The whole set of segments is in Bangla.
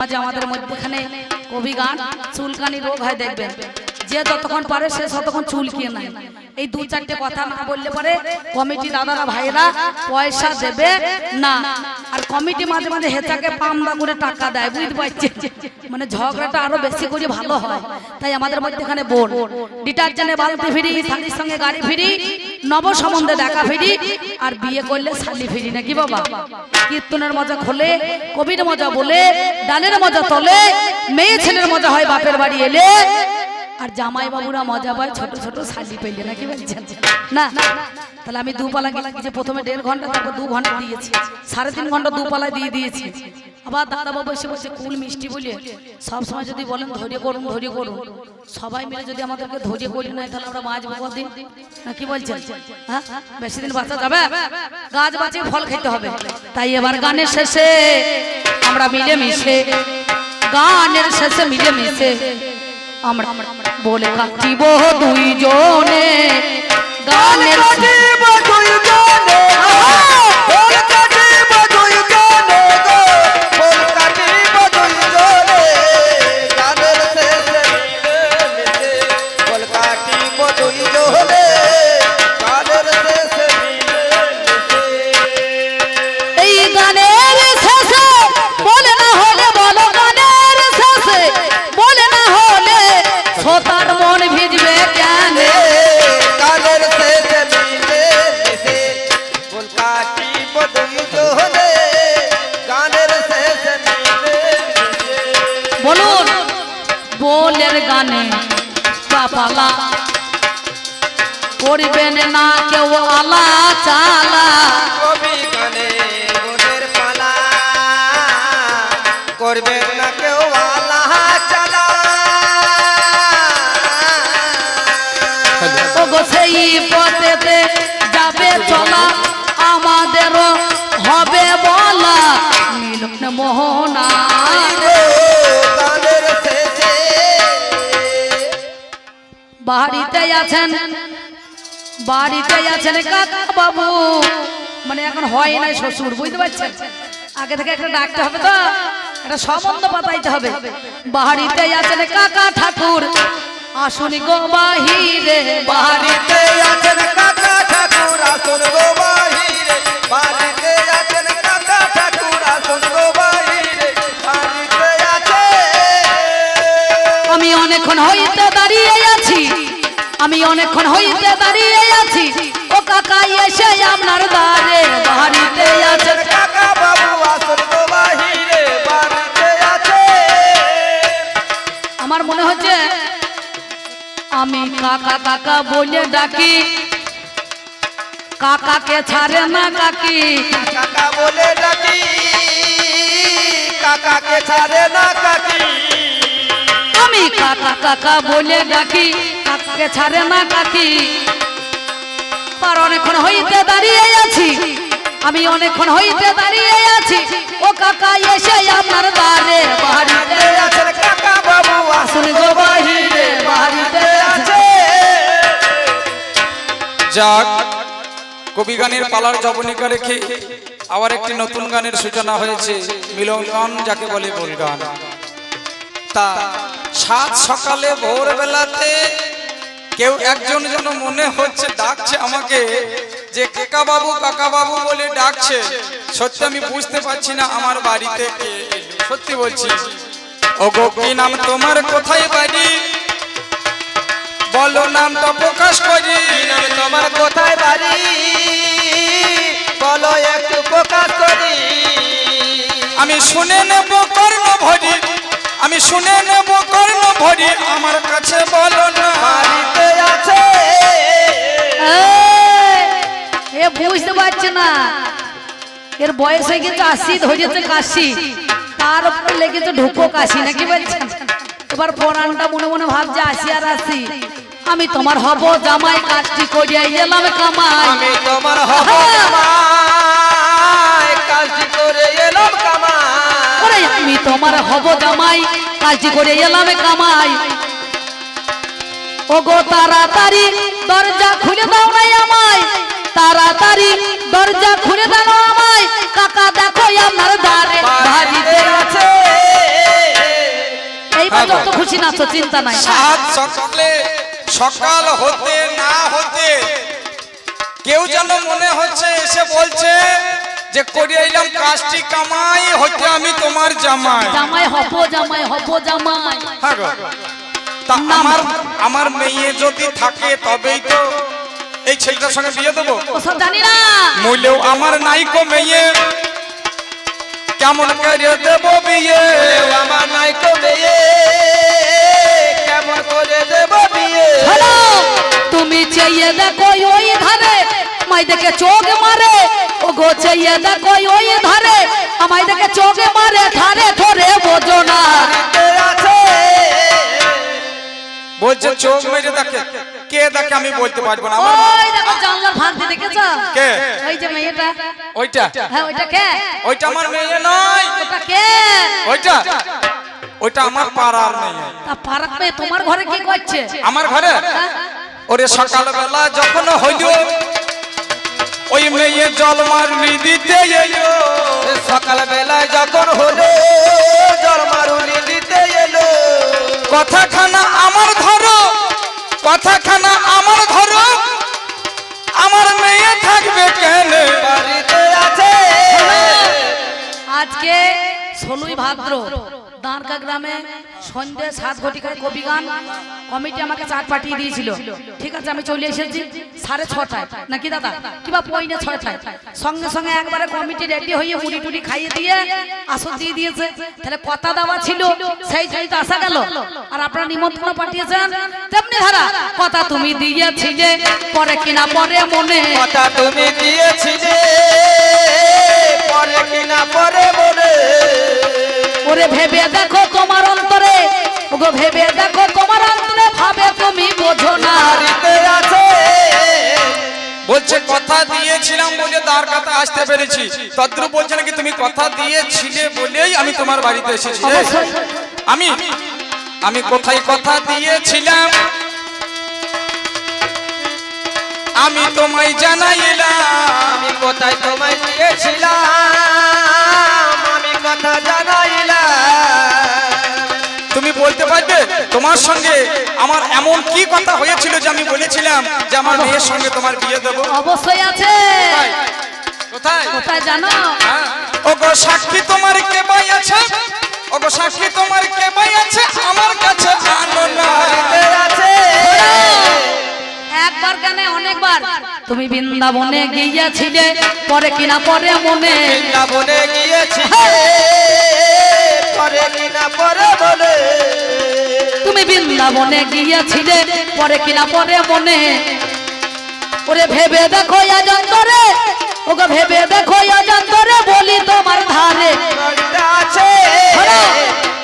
মাঝে আমাদের মধ্যখানে কবি গান চুলকানি রোগ হয়, দেখবেন। যে যতক্ষণ পারে সে ততক্ষণ চুলকিয়ে নাই এই দু চারটে কথা না বললে পরে কমিটি দাদারা ভাইরা পয়সা দেবে না। আর কমিটি মাঝে মাঝে হেঁচাকে পামদা করে টাকা দেয়, বুঝতে পারছি মানে ঝগড়াটা আরও বেশি করে ভালো হয়। তাই আমাদের মধ্যখানে বোন, ডিটারজেন্টে বালতি ফিরি শালির সঙ্গে গাড়ি ফিরি নব সম্বন্ধে দেখা ফিরি আর বিয়ে করলে শালি ফিরি নাকি বাবা? কীর্তনের মজা খোলে কবির মজা বলে ডানের মজা তলে মেয়ে ছেলের মজা হয় বাপের বাড়ি এলে। আর জামাই বাবুরা মজা পায় ছোট ছোট শালি পেলে নাকি বলছেন না তাহলে আমি দুপালা গেছি প্রথমে দেড় ঘণ্টা তারপর দু ঘণ্টা দিয়েছি। সাড়ে তিন ঘণ্টা দুপালায় দিয়ে দিয়েছি। আবার দাদা বাবু এসে বলছে, কুল মিষ্টি বলে। সব সময় যদি বলেন, ধৈর্য করুন ধৈর্য করুন। সবাই মিলে যদি আমাদেরকে ধৈর্য করি নাই, তাহলে আমরা বাঁচবো কদিন না, কি বলছেন? হ্যাঁ? বেশি দিন বাঁচা যাবে? গাছ বাঁচিয়ে ফল খেতে হবে। তাই এবার গানের শেষে আমরা মিলে মিশে গানের শেষে মিলে মিশে আমরা বলে কাটিব দুইজনে। গানের শেষে বলুন বোলের গানে পাপালা করবেন না কেউ আলা চালা। করবে না কেউ আল্লাহ চালা। ওগো সেই পথেতে আছেন? বাড়িতে আছেন কাকা বাবু মানে এখন হয় নাই শ্বশুর বুঝতে পারছেন? আগে থেকে একটা ডাকতে হবে তো একটা সম্বন্ধ পাতাইতে হবে। বাড়িতে আছেন কাকা ঠাকুর। আসুন গো বাহিরে। বাড়িতে আছেন কাকা ঠাকুর আসুন গো বাহিরে। বাড়িতে আছেন কাকা ঠাকুর আসুন গো বাহিরে। বাড়িতে আছে। আমি অনেকক্ষণ হইতে দাঁড়িয়ে আছি। আমি অনেকক্ষণ হইতে দাঁড়িয়ে আছি। ও কাকা এসে আপনার দ্বারে বাড়িতে আছেন কাকা বাবু আসুন গো বাহিরে বাড়িতে আছে। আমার মনে হচ্ছে আমি কাকা কাকা বলে ডাকি। কাকাকে ছাড়ে না কাকি। কাকা বলে ডাকি কাকাকে ছাড়ে না কাকি। কাকা কাকা বলে ডাকি, কাকাকে ছাড়ে না কাকি। আর অনেকক্ষণ হইতে দাঁড়িয়ে আছি, আমি অনেকক্ষণ হইতে দাঁড়িয়ে আছি। ও কাকা এসে আপনার দ্বারে বাড়িতে কাকা বাবু আসুন গো বাহিরে, বাড়িতে আছে। যাক, কবি গানের পালার জবনিকা রেখে আবার একটি নতুন গানের সূচনা হয়েছে মিলন গান যাকে বলে বল গান তা সাত সকালে ভোরবেলাতে কেউ একজন যেন মনে হচ্ছে ডাকছে আমাকে যে কাকা বাবু কাকা বাবু বলে ডাকছে। সত্যি আমি বুঝতে পারছি না আমার বাড়িতে সত্যি বলছি ও গো কি নাম তোমার? কোথায় বাড়ি? বলো নামটা প্রকাশ করি। নাম তোমার? কোথায় বাড়ি? বলো একটু প্রকাশ করি। আমি শুনে নেব কর্ণ ভরি আমি শুনে নেব কর্ণ ভরি আমার কাছে বলো না। বাড়িতে আছে। এ বুঝতে পারছে না। এর বয়স হয়ে গেছে আশি ধরেছে কাশি। তার উপরে লেগেছে ঢুকো কাশি নাকি বলছেন? এবার পরানটা মনে মনে ভাবছে আসি আর আসি আমি তোমার হব জামাই কাজটি করিয়া এলাম কামাই। আমি তোমার হব। জামাই। আমি তোমার হব জামাই কাজটি করে এলাম কামাই। ও গো তাড়াতাড়ি দরজা খুলে দাও নাই আমায়। তাড়াতাড়ি দরজা খুলে দাও আমায়। কাকা দেখো আমার দ্বারে বাড়িতে আছে। বাড়িতে আছে খুশি নাচো, চিন্তা নাই। সাত সকালে সকাল হতে না হতে কেউ যেন মনে হচ্ছে এসে বলছে যে করে এলাম কাজটি কামাই হতে আমি তোমার জামাই। জামাই হব জামাই হব জামাই। হ্যাঁ গো। তা আমার আমার মেয়ে যদি থাকে তবেই তো এই ছেলেটার সঙ্গে বিয়ে দেবো। ওসব জানি না। মূল্যও আমার নাইকো মেয়ে কেমন করে দেব বিয়ে? আমার নাই তো মেয়ে কেমন করে দেব বিয়ে? হ্যালো তুমি চেয়ে দেখো ওই ধারে আমায় দেখে চোখ মারে। ও গো চেয়ে দেখো ওই ধারে আমায় দেখে চোখ মারে ধারে ধরে বোঝো না। বলছে চোখ মেরে দেখে। কে দেখে আমি বলতে পারব না? আমার ওই দেখো জানলার ফাঁক দিয়ে দেখেছ? কে? ওই যে মেয়েটা। ওইটা? হ্যাঁ ওইটা কে? ওইটা আমার মেয়ে নয়। ওটা কে? ওইটা? ওইটা আমার পাড়ার মেয়ে। তা পারাক মেয়ে তোমার ঘরে কি করছে? আমার ঘরে? হ্যাঁ? ওরে সকালবেলা যখন হইল ওই মেয়ে জল মারুনি দিতে এলো। সকাল বেলায় যখন হলো জল মারুনি দিতে এলো। কথাখানা আমার ধরো কথাখানা আমার ধরো। আমার মেয়ে থাকবে কেন? বাড়িতে আছে। আজকে ষোলোই ভাদ্র। দাঁড়কা গ্রামে সন্ধ্যে সাত ঘটিকায় কবি গান কমিটি আমাকে চাট পাঠিয়ে দিয়েছিল। ঠিক আছে, আমি চলে এসেছি সাড়ে ছটায়। নাকি দাদা? কিবা পয়নে ছটায়? সঙ্গে সঙ্গে একবারে কমিটি রেডি হয়ে মুড়ি টুড়ি খাইয়ে দিয়ে আসন দিয়ে দিয়েছে। তাহলে কথা দেওয়া ছিল, সেই জন্য তো আসা গেল। আর আপনারা নিমন্ত্রণ পাঠিয়েছেন, তেমনি ধারা, কথা তুমি দিয়েছিলে, পরে কিনা পরে মনে। কথা তুমি দিয়েছিলে, পরে কিনা পরে বলে ওরে ভেবে দেখো তোমার অন্তরে। ওগো ভেবে দেখো তোমার অন্তরে ভাবে তুমি বোঝো না। আছে। বলছে কথা দিয়েছিলাম বলে তার কথা আসতে পেরেছি। তদ্রু বলছে নাকি তুমি কথা দিয়েছিলে বলেই আমি তোমার বাড়িতে এসেছি। আমি আমি কোথায় কথা দিয়েছিলাম? আমি তোমায় জানাইলাম। আমি কোথায় তোমায় দিয়েছিলাম? আমি কথা তোমার সঙ্গে আমার এমন কি কথা হয়েছিল যে আমি বলেছিলাম যে আমার মেয়ের সঙ্গে তোমার বিয়ে দেবো? অবশ্যই আছে। কোথায়? কোথায়? জানো? হ্যাঁ। ওগো সাক্ষী তোমার কে বাই আছে? ওগো সাক্ষী তোমার কে বাই আছে? আমার কাছে আনো না। আছে একবার কেন অনেকবার। তুমি বৃন্দাবনে গিয়েছিলে পরে কিনা পরে মনে। বৃন্দাবনে গিয়েছি পরে কিনা পরে বলে তুমি বৃন্দাবনে গিয়েছিলে? পরে কিনা পরে মনে? ওরে ভেবে দেখো অজন্তরে ওকে ভেবে দেখো অজন্তরে বলি তোমার ধারে।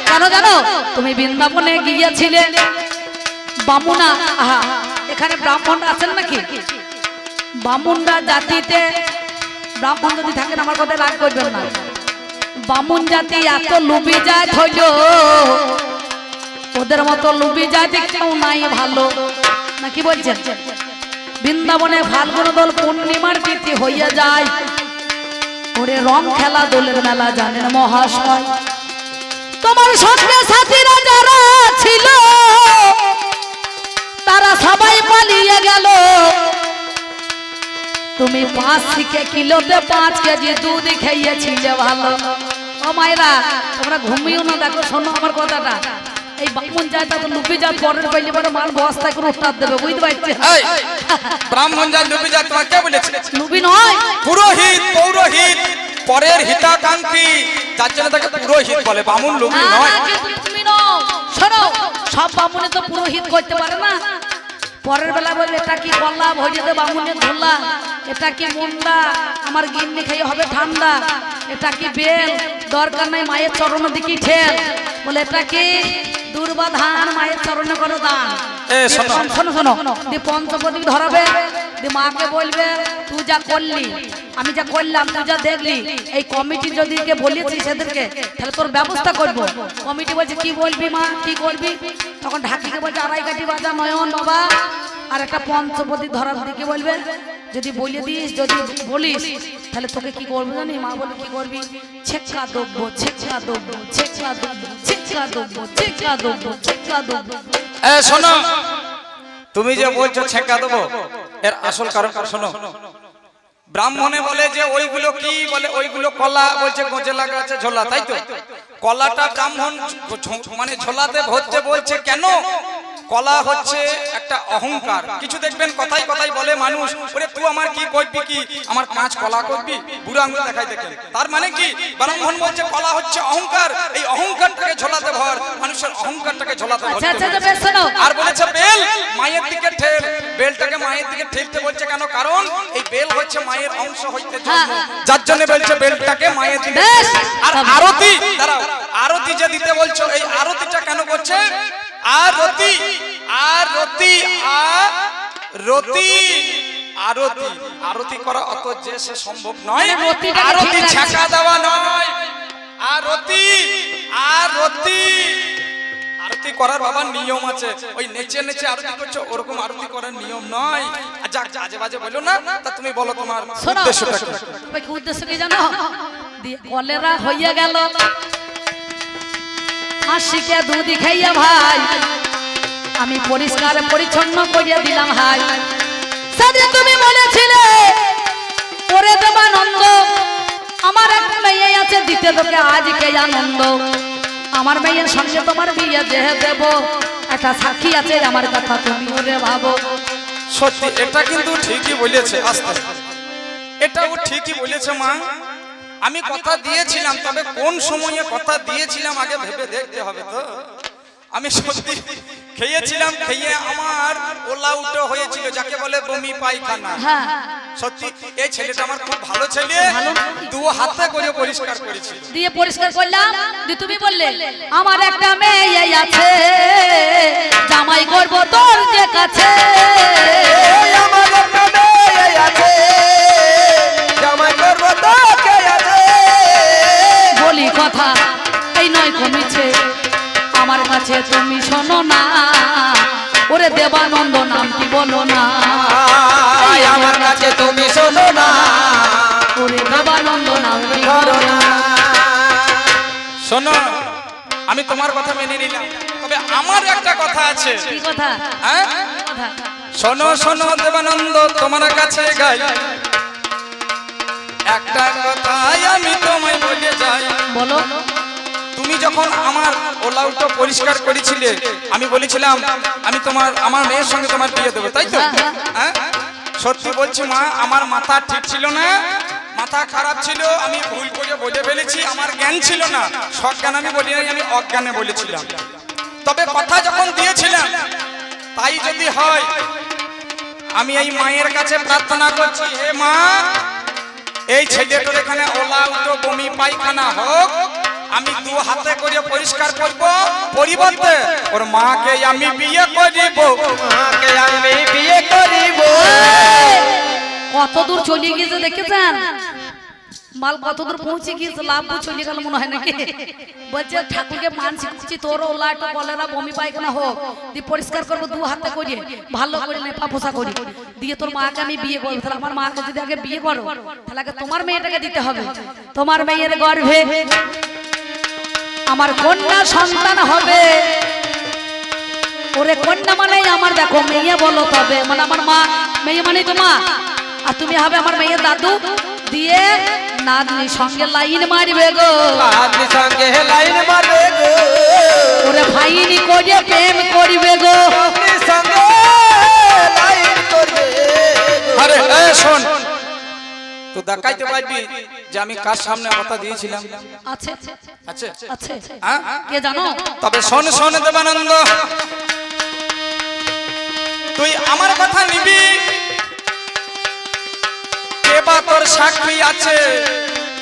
জানো জানো, তুমি বৃন্দাবনে গিয়েছিলে? বামুনা, আহা, এখানে ব্রাহ্মণ আছেন নাকি? বামুনরা জাতিতে, ব্রাহ্মণ যদি থাকেন, আমার কথা রাগ করবেন না। বামুন জাতি এত লুবি জাত হইল ওদের মতো লুবি জাতি কেউ নাই ভালো। নাকি বলছেন? বৃন্দাবনে ফাল্গুন দল পূর্ণিমার তিথি হইয়া যায়। ওরে রং খেলা দোলের মেলা জানেন মহাশয়। তোমার সঙ্গে সাথীরা যারা ছিল, তারা সবাই পালিয়ে গেল। তুমি পাঁচ থেকে কিলোতে পাঁচ কেজি দুধ খেয়েছিলে ভালো। ও মায়েরা, তোমরা ঘুমিও না, দেখো, শোনো আমার কথাটা। এই বামুন যায় তো লুপি যা পরের পাইলে পরে মাল বস্তায় করে উত্তাপ দেবে বুঝতে পারছি ব্রাহ্মণ যা ডুবি যা তোমার কে বলেছে? লুবি নয়। পুরোহিত পৌরোহিত পরের হিতাকাঙ্ক্ষী যার জন্য তাকে পুরোহিত বলে বামুন লোকই না, নয়। তুমি নও। শোনো সব বামুনে তো পুরোহিত করতে পারে না। পরের বেলা বলবে এটা কি কল্লা ভরিতে বামুনে ধরলা এটা কি মুন্ডা? আমার গিন্নি খাইয়ে হবে ঠান্ডা। এটা কি বেল? দরকার নাই মায়ের চরণের দিকে ঠেল। বলে এটা কি দুর্বা ধান মায়ের চরণ করো দান শোনো শোনো। দি পঞ্চপতি ধরাবে দি মাকে বলবে তুই যা করলি আমি যা করলাম তুই যা দেখলি এই কমিটি যদি কে বলেছি সেদেরকে তাহলে তোর ব্যবস্থা করব। কমিটি বলছে কি বলবি মা? কি করবি? তখন ঢাকিকে বলছে আড়াই কাঠি বাজা নয়ন বাবা আর একটা পঞ্চপতি ধরার দিকে বলবে, যদি বলে দিস, যদি বলিস, তাহলে তোকে কি করব জানি? মা বলে, কি করবি? ছেক্কা দেবো ছেক্কা দেবো ছেক্কা দেবো ছেক্কা দেবো ছেক্কা দেবো ছেক্কা দেবো এ, শোনো, তুমি যে বলছো ছেঁকা দেবো এর আসল কারণ শোনো, ব্রাহ্মণে বলে যে ওইগুলো কি বলে? ওইগুলো কলা বলছে, গোজে লাগা আছে, ঝোলা, তাই তো? কলাটা ব্রাহ্মণ মানে ঝোলাতে ভরতে বলছে, কেন? কলা হচ্ছে একটা অহংকার। কিছু দেখবেন কথাই কথাই বলে মানুষ ওরে তুই আমার কি করবি কি? আমার কাঁচ কলা করবি? বুড়ো আঙুল দেখাই দেখেন। তার মানে কি? ব্রাহ্মণ বলছে কলা হচ্ছে অহংকার। এই অহংকারটাকে ঝোলাতে ভর মানুষের অহংকারটাকে ঝোলাতে আচ্ছা আচ্ছা আচ্ছা, আর বলেছে বেল মায়ের দিকে ঠেল। বেলটাকে মায়ের দিকে ঠেলতে বলছে কেন? কারণ এই বেল হচ্ছে মায়ের অংশ হইতে। হ্যাঁ, হ্যাঁ। যার জন্য বলছে বেলটাকে মায়ের দিকে। আর আরতি দাঁড়াও আরতি যে দিতে বলছো এই আরতিটা কেন করছে? আরতি আরতি আরতি আরতি। আরতি করা অত যে সে সম্ভব নয়। আরতি। ছাকা দেওয়া নয়। আরতি আরতি। আরতি করার বাবা নিয়ম আছে। ওই নেচে নেচে আরতি করছ ওরকম আরতি করার নিয়ম নয়। আর যাক আজে বাজে বলো না তা তুমি বলো তোমার উদ্দেশ্যটা কি? উদ্দেশ্য কি জানো? কলেরা হইয়া গেল। হাসিকে দুধ খাইয়া ভাই, আমি পরিষ্কার পরিচ্ছন্ন করিয়া দিলাম ভাই সাথে তুমি বলেছিলে, ওরে দেবানন্দ আমার একটা মেয়ে আছে, দিতে তোকে আজকে আনন্দ। আমার মেয়ের সঙ্গে তোমার বিয়ে দেহে দেব, একটা সাক্ষী আছে আমার কথা তুমি ওরে ভাবো। সত্যি, এটা কিন্তু ঠিকই বলেছে, আস্তে। এটা ও ঠিকই বলেছে মা। আমি কথা দিয়েছিলাম তবে কোন সময়ে কথা দিয়েছিলাম আগে ভেবে দেখতে হবে তো। আমি সত্যি খেয়েছিলাম খেয়ে আমার ওলা উটো হয়েছিল যাকে বলে বমি পায়খানা। হ্যাঁ। সত্যি এই ছেলেটা আমার খুব ভালো ছেলে? দু হাতে করে পরিষ্কার করেছি দিয়ে পরিষ্কার করলাম দিয়ে তুমি বললে আমার একটা মেয়ে আছে জামাই করব তোর যে কাছে। আমার একটা মেয়ে আছে, কথা এই নয় কমিছে। আমার কাছে তুমি শোনো না। ওরে দেবানন্দ নামটি বলো না? আমার কাছে তুমি শোনো না। ওরে দেবানন্দ নামটি করো বলো না? শোনো আমি তোমার কথা মেনে নিলাম। তবে আমার একটা কথা আছে। কি কথা? হ্যাঁ? শোনো শোনো দেবানন্দ তোমার কাছে গাই। একটা কথাই আমি তোমায় বলে যাই বলো। তুমি যখন আমার ওলাউটা পরিষ্কার করেছিলে আমি বলেছিলাম আমি তোমার আমার মেয়ের সঙ্গে তোমার বিয়ে দেবো তাই তো? হ্যাঁ, হ্যাঁ? সত্যি বলছি মা আমার মাথা ঠিক ছিল না মাথা খারাপ ছিল আমি ভুল করে বলে ফেলেছি আমার জ্ঞান ছিল না। সজ্ঞান আমি বলি নাই আমি অজ্ঞানে বলেছিলাম। তবে কথা যখন দিয়েছিলাম তাই যদি হয় আমি এই মায়ের কাছে প্রার্থনা করছি হে মা এই ছেলেটার এখানে ওলা উটো বমি পায়খানা হোক আমি দু হাতে করে পরিষ্কার করব। পরিবর্তে ওর মাকে আমি বিয়ে করিব। মাকে আমি বিয়ে করিব। কত দূর চলে গিয়েছে দেখেছেন? মাল কত দূর পৌঁছে গিয়েছে লাভ চলে গেল মনে হয় নাকি? বলছে ঠাকুরকে মানছি করছি তোর ওলা একটু কলেরা বমি পায়খানা হোক। দিয়ে পরিষ্কার করব দু হাতে করিয়ে ভালো করে নেপা পোষা করি দিয়ে তোর মাকে আমি বিয়ে করব তাহলে আমার মাকে যদি আগে বিয়ে করো তাহলে আগে তোমার মেয়েটাকে দিতে হবে। তোমার মেয়ের গর্ভে আমার কন্যা সন্তান হবে। ওরে কন্যা মানে আমার দেখো মেয়ে বলো তবে। মানে আমার মা মেয়ে মানে তো মা আর তুমি হবে আমার মেয়ের দাদু। দিয়ে নাতনি সঙ্গে লাইন মারবে গো। আপনি সঙ্গে লাইন মারবে গো। ওরে ভাইনি করে প্রেম করবে গো। সঙ্গে লাইন করবে আরে এ শোন। তো দেখাইতে পারবি যে আমি কার সামনে কথা দিয়েছিলাম? আছে। আছে? আছে। হ্যাঁ কে জানো? তবে শোন শোন দেবানন্দ। তুই আমার কথা নিবি? কে বা তোর সাক্ষী আছে।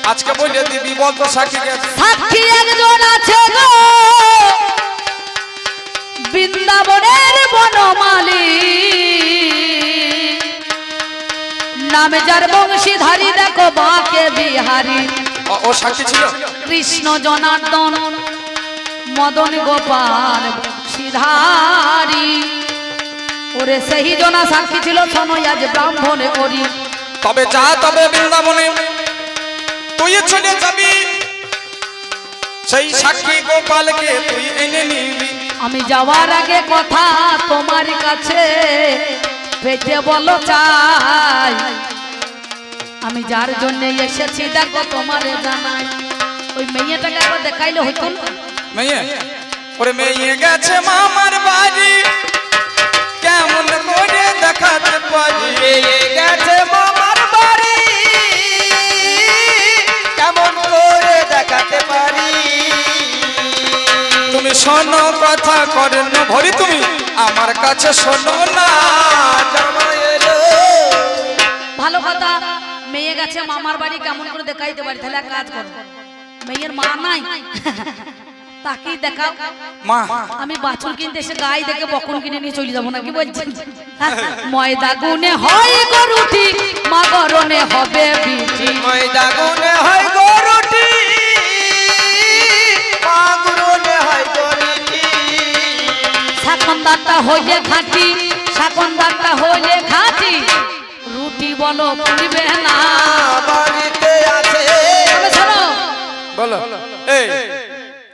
আজকে বলে দিবি বল তো সাক্ষী? সাক্ষী একজন আছে গো। বৃন্দাবনের বনমালী। নামে যার বংশীধারী দেখো বাকে বিহারী। ও- সাক্ষী ছিল? কৃষ্ণ জনার্দন মদন গোপাল বংশীধারী। ওরে সেই জনা সাক্ষী ছিল ব্রাহ্মণে করি তবে যা তবে বৃন্দাবনে। তুই চলে যাবি। সেই সাক্ষী গোপালকে তুই এনে নিবি। আমি যাওয়ার আগে কথা তোমার কাছে পেটে বলো চাই। আমি যার জন্য এসেছি দেখো তোমারে জানাই। ওই মেয়েটাকে একবার দেখাইলে হইতো না? মেয়ে ওরে মেয়ে গেছে মামার বাড়ি। কেমন করে দেখাতে পারি? পেয়ে গেছে মামার শোনো কথা করেন ভরি তুমি। আমার কাছে শোনো না ভালো কথা মেয়ে গেছে মামার বাড়ি কেমন করে দেখাইতে পারি? তাহলে কাজ করো। মেয়ের মা নাই। তাকেই দেখাও। মা। আমি বাছুর কিনতে এসে গাই দেখে বকন কিনে নিয়ে চলে যাব নাকি বলছেন? ময়দা গুনে হয় গরুটি মা গরনে হবে বিটি। ময়দা গুনে হয় গরুটি শাকন্দারটা হইলে খাঁটি শাকন্দারটা হইলে খাঁটি। রুটি বলো পুড়বে না। বাড়িতে আছে। বলো। এই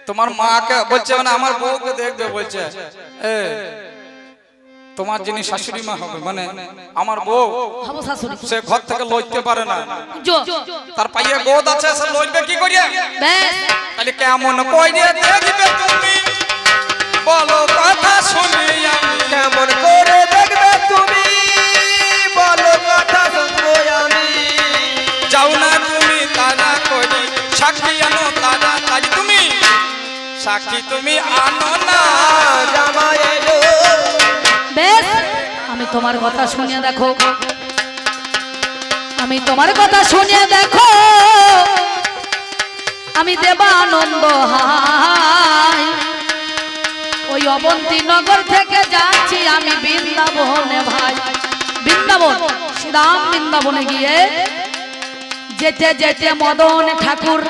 তোমার মাকে বলছে মানে আমার বউকে দেখবে বলছে। এ তোমার যিনি শাশুড়ি মা হবে মানে আমার বউ সে ঘর থেকে লইতে পারে না। তার পাইয়ে গোদ আছে সে লইবে কি করিয়া? বেশ তাহলে কেমন কইরে দেখবে তুমি। বলো কথা শুনি আমি। কেমন করে দেখবে তুমি? বলো কথা শুনব আমি। যাও না তুমি তারা করি সাক্ষী আনো তারা তাই তুমি? সাক্ষী তুমি আনো না। জামাই বেশ আমি তোমার কথা শুনিয়ে দেখো। আমি তোমার কথা শুনিয়ে দেখো। আমি দেবানন্দ হাই। ওই অবন্তী নগর থেকে যাচ্ছি আমি বৃন্দাবনে ভাই। বৃন্দাবন, শ্রীরাম বৃন্দাবনে গিয়ে যেতে যেতে মদন ঠাকুর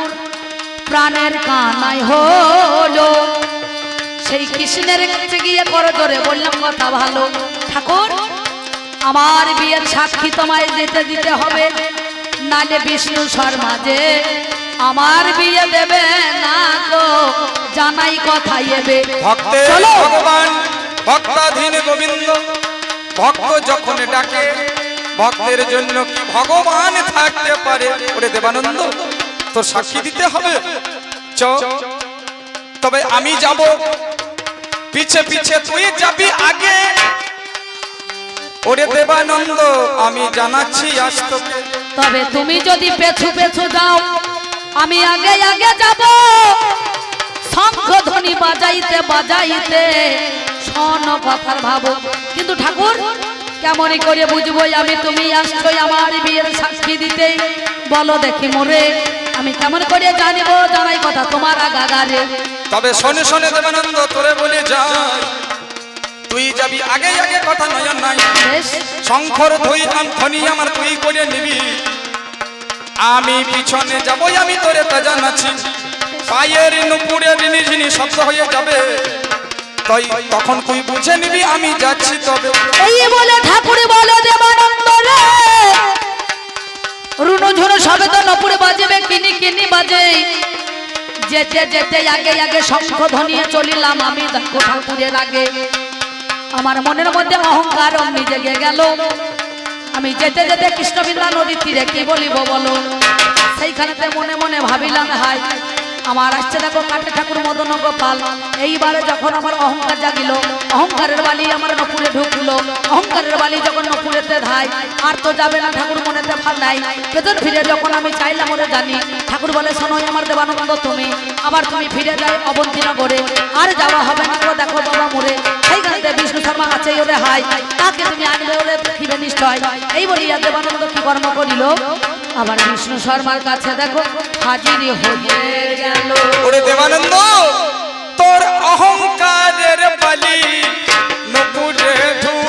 প্রাণের কানাই হলো। সেই কৃষ্ণের কাছে গিয়ে করে জোরে বললাম, কথা ভালো। ঠাকুর, আমার বিয়ের সাক্ষী তোমায় যেতে দিতে হবে। নালে বিষ্ণু শর্মা যে আমার বিয়ে দেবে না তো জানাই কথা এবে। ভক্ত ভগবান ভক্তাধীন গোবিন্দ ভক্ত যখন ডাকে ভক্তের জন্য কি ভগবান থাকতে পারে? ওরে দেবানন্দ তোর সাক্ষী দিতে হবে। চ। তবে আমি যাব। পিছে পিছে তুই যাবি আগে। ওরে দেবানন্দ আমি জানাচ্ছি আজ তবে তুমি যদি পেছু পেছু যাও আমি আগে আগে যাব। শঙ্খ ধ্বনি বাজাইতে বাজাইতে শোন কথার ভাবো। কিন্তু ঠাকুর কেমনই করে বুঝব আমি? তুমি আসছো আমার বিয়ের সাক্ষী দিতে। বলো দেখি মোরে আমি কেমন করে জানিব? জানাই কথা তোমার আগাগারে। তবে শোনে শোনে দেবানন্দ তোরে বলে যাই। তুই যাবি আগে আগে কথা নয় নাই। শঙ্কর ধুই আম আমার তুই করে নিবি। আমি পিছনে যাবই আমি তোরে তা জানাচ্ছি। পায়ের নুপুরের নিঝিনি শব্দ হয়ে যাবে। তাই তখন তুই বুঝে নিবি, আমি যাচ্ছি তবে। এই বলে ঠাকুরে, বলে দেবানন্দ রে। রুনু ঝুনু সবে তো নপুরে বাজবে, কিনি কিনি বাজে। যেতে যেতে আগে আগে শঙ্খ ধনিয়ে চলিলাম আমি ঠাকুরের আগে। আমার মনের মধ্যে অহংকার জেগে গেল। আমি যেতে যেতে কৃষ্ণবিন্দা নদীর তীরে কি বলিব বলো সেইখানেতে মনে মনে ভাবিলাম হাই আমার আসছে দেখো কাটে ঠাকুর মদন গোপাল। এইবারে যখন আমার অহংকার জাগিল, অহংকারের বালি আমার নপুরে ঢুকলো। অহংকারের বালি যখন নপুরেতে ধাই আর তো যাবে না ঠাকুর মনেতে ভালো নাই। পেছন ফিরে যখন আমি চাইলাম ওরে জানি, ঠাকুর বলে শোনোই আমার দেবানন্দ তুমি, আবার তুমি ফিরে যাই অবন্তিনগরে। আর যাওয়া হবে না তো দেখো বাবা মোরে। সেইখানেতে বিষ্ণু শর্মা আছে ওরে হাই তাকে তুমি আনবে ওরে দেখিবে নিশ্চয়? এই বলিয়া দেবানন্দ কি কর্ম করিল? আবার বিষ্ণু শর্মার কাছে দেখো, হাজির হয়ে গেল। ওরে দেবানন্দ, তোর অহংকারের বালি নপুরে ঢুকেছে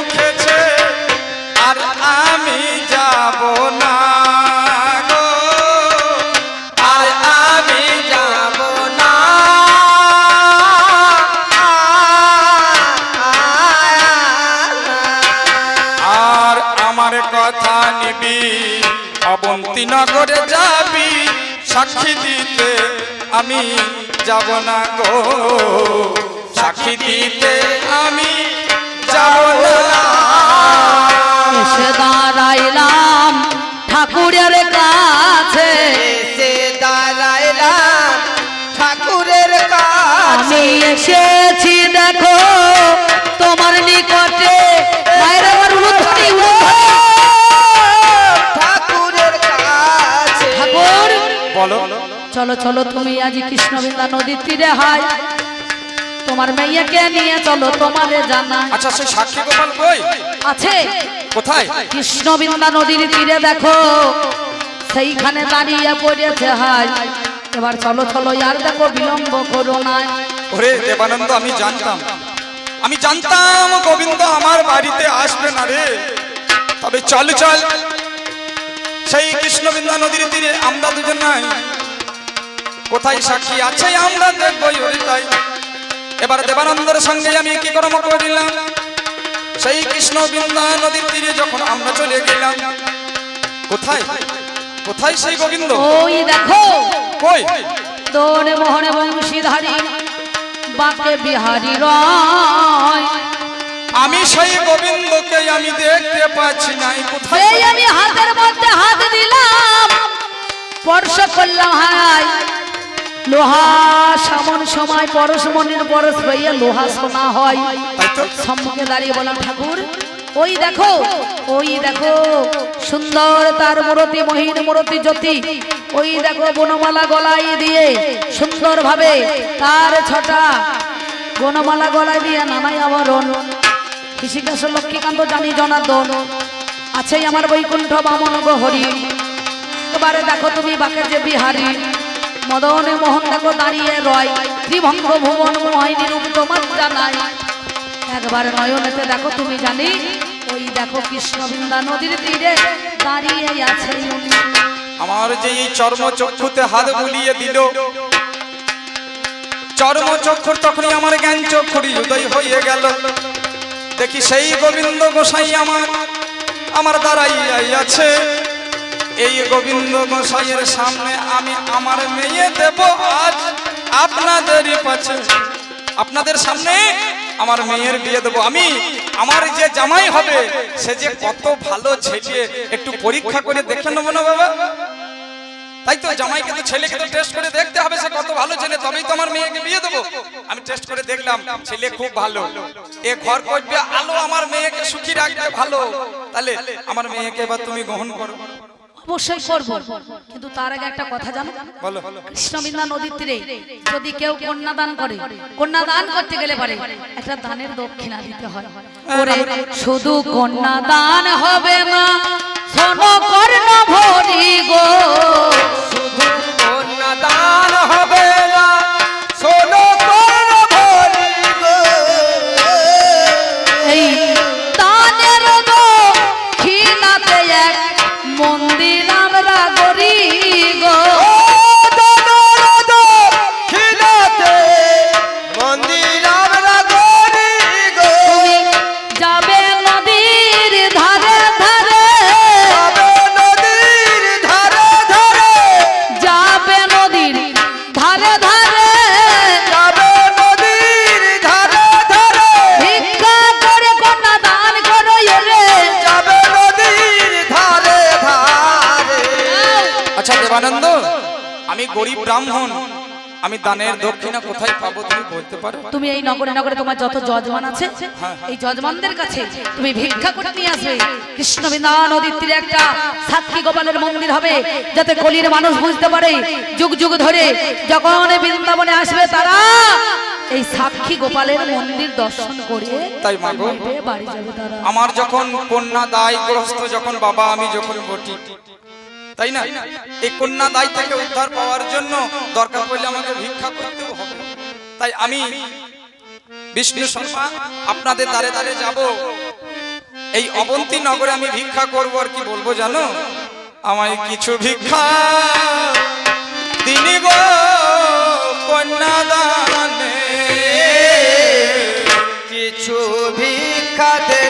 নগরে যাবি সাক্ষী দিতে আমি যাব না গো। সাক্ষী দিতে আমি যাব না। এসে দাঁড়াইলাম ঠাকুরের কাছে। এসে দাঁড়াইলাম ঠাকুরের কাছে। এসেছি চলো চলো তুমি আজ কৃষ্ণবিন্দা নদীর তীরে হাই তোমার মেয়েকে নিয়ে চলো তোমারে জানা। আচ্ছা সে সাক্ষী গোপাল কই? আছে। কোথায়? কৃষ্ণবিন্দা নদীর তীরে দেখো সেইখানে দাঁড়িয়ে পড়েছে হাই এবার চলো চলো আর দেখো বিলম্ব করো না। ওরে দেবানন্দ আমি জানতাম। আমি জানতাম গোবিন্দ আমার বাড়িতে আসবে না রে। তবে চল চল। সেই কৃষ্ণবিন্দা নদীর তীরে আমরা দুজন নাই। কোথায় সাক্ষী আছে আমরা দেখবই ওরে তাই। এবার দেবানন্দের সঙ্গে আমি কি কর্ম করিলাম সেই কৃষ্ণবিন্দা নদীর তীরে যখন আমরা চলে গেলাম। কোথায়? কোথায় সেই গোবিন্দ? ওই দেখো। কই? দোনে মোহনে বংশীধারী বাঁকে বিহারী রয়। আমি সেই গোবিন্দকে আমি দেখতে পাচ্ছি নাই। কোথায়? আমি হাতের মধ্যে হাত দিলাম। স্পর্শ করলাম হাই লোহা সামন সময় পরশ মনির পরশ হইয়া লোহা সোনা হয়। সম্মুখে দাঁড়িয়ে বললাম, ঠাকুর, ওই দেখো ওই দেখো, সুন্দর তার মূরতি, মহিন মূরতি জ্যোতি, ওই দেখো বনমালা গলায় দিয়ে সুন্দর ভাবে তার ছটা বনমালা গলায় দিয়ে নানাই আবরণ। কৃষিকাশ লক্ষ্মীকান্ত, জানি জনার্দন আছে আমার বৈকুণ্ঠ বামন গহরি। এবারে দেখো তুমি বাকে যে বিহারি। মদনে মোহন দেখো দাঁড়িয়ে রয়। ত্রিভঙ্গ ভুবন মোহিনী রূপ তোমার জানাই একবার নয়নেতে দেখো তুমি জানি, ওই দেখো কৃষ্ণবৃন্দা নদীর তীরে দাঁড়িয়ে আছে আমার যে এই চর্ম চক্ষুতে হাত বুলিয়ে দিল চর্ম চক্ষুর তখনই আমার জ্ঞান চক্ষুরি উদয় হয়ে গেল। দেখি সেই গোবিন্দ গোসাই আমার আমার দাঁড়াইয়াই আছে এই গোবিন্দ গোসাইয়ের সামনে আমি আমার মেয়ে দেব আজ। আপনাদেরই পাচ্ছে আপনাদের সামনে আমার মেয়ের বিয়ে দেবো। আমি, আমার যে জামাই হবে, সে যে কত ভালো ছেলে, একটু পরীক্ষা করে দেখে নেব না বাবা? তাই তো জামাইকে তো ছেলেকে তো টেস্ট করে দেখতে হবে, সে কত ভালো ছেলে, তবেই তো আমার মেয়েকে বিয়ে দেবো। আমি টেস্ট করে দেখলাম, ছেলে খুব ভালো। এ ঘর করবে, আলো আমার মেয়েকে সুখী রাখবে ভালো। তাহলে আমার মেয়েকে এবার তুমি গ্রহণ করো। অবশ্যই করব। কিন্তু তার আগে একটা কথা জানো? বলো। কৃষ্ণবিন্দা নদীর তীরে যদি কেউ কন্যা দান করে কন্যা দান করতে গেলে পারে একটা দানের দক্ষিণা দিতে হয়। ওরে শুধু কন্যা দান হবে না শোনো কর্ণ ভরি গো। শুধু কন্যাদান হবে দানের দক্ষিণা কোথায় পাবো তুমি বলতে পারো? তুমি এই নগরে নগরে তোমার যত যজমান আছে এই যজমানদের কাছে তুমি ভিক্ষা করে নিয়ে আসবে। কৃষ্ণবিন্দা নদীর তীরে একটা সাক্ষী গোপালের মন্দির হবে যাতে কলির মানুষ বুঝতে পারে যুগ যুগ ধরে যখন বৃন্দাবনে আসবে তারা এই সাক্ষী গোপালের মন্দির দর্শন করে তাই মা গো বাড়ি যাবে তারা। আমার যখন কন্যা দায় গ্রস্ত যখন বাবা আমি যখন বটি তাই না? এই কন্যা দায় থেকে উদ্ধার পাওয়ার জন্য দরকার পড়লে আমাকে ভিক্ষা করতেও হবে। তাই আমি, বিষ্ণু শর্মা, আপনাদের দ্বারে দ্বারে যাব। এই অবন্তী নগরে আমি ভিক্ষা করব আর কি বলব জানো? আমায় কিছু ভিক্ষা গো কন্যা দানে। কিছু ভিক্ষা দেন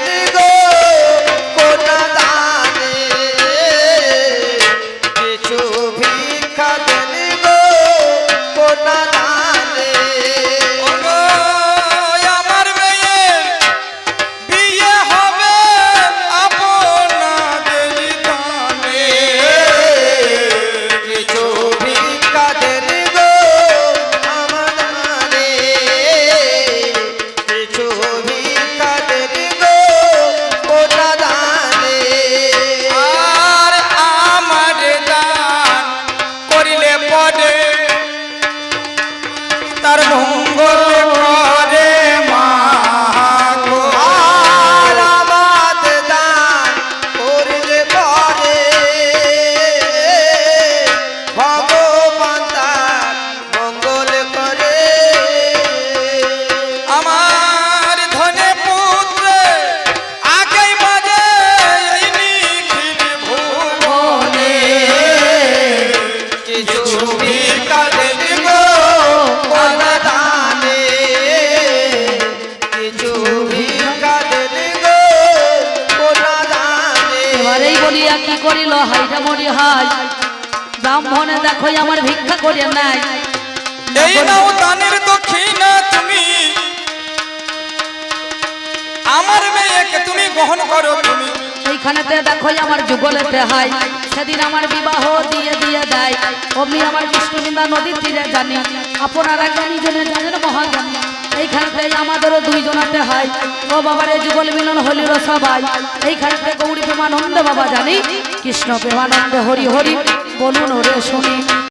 হাইটা মরি হাই ব্রাহ্মণে দেখো আমার ভিক্ষা করিয়া নাই এই নাও দানের দক্ষিণা তুমি। আমার মেয়েকে তুমি গ্রহণ করো তুমি। এইখানেতে দেখো আমার যুগলেতে হাই সেদিন আমার বিবাহ দিয়ে দিয়ে দেয়। অমনি আমার কৃষ্ণবিন্দা নদীর তীরে জানি। আপনারা জ্ঞানী জনে জানেন মহাজ্ঞানী। এইখানেতে আমাদেরও দুইজনাতে হাই ও বাবারে যুগল মিলন হলির সবাই। এইখানেতে গৌরী প্রেমানন্দ বাবা জানি। কৃষ্ণ প্রেমানন্দ হরি হরি বলুন ওরে শুনি।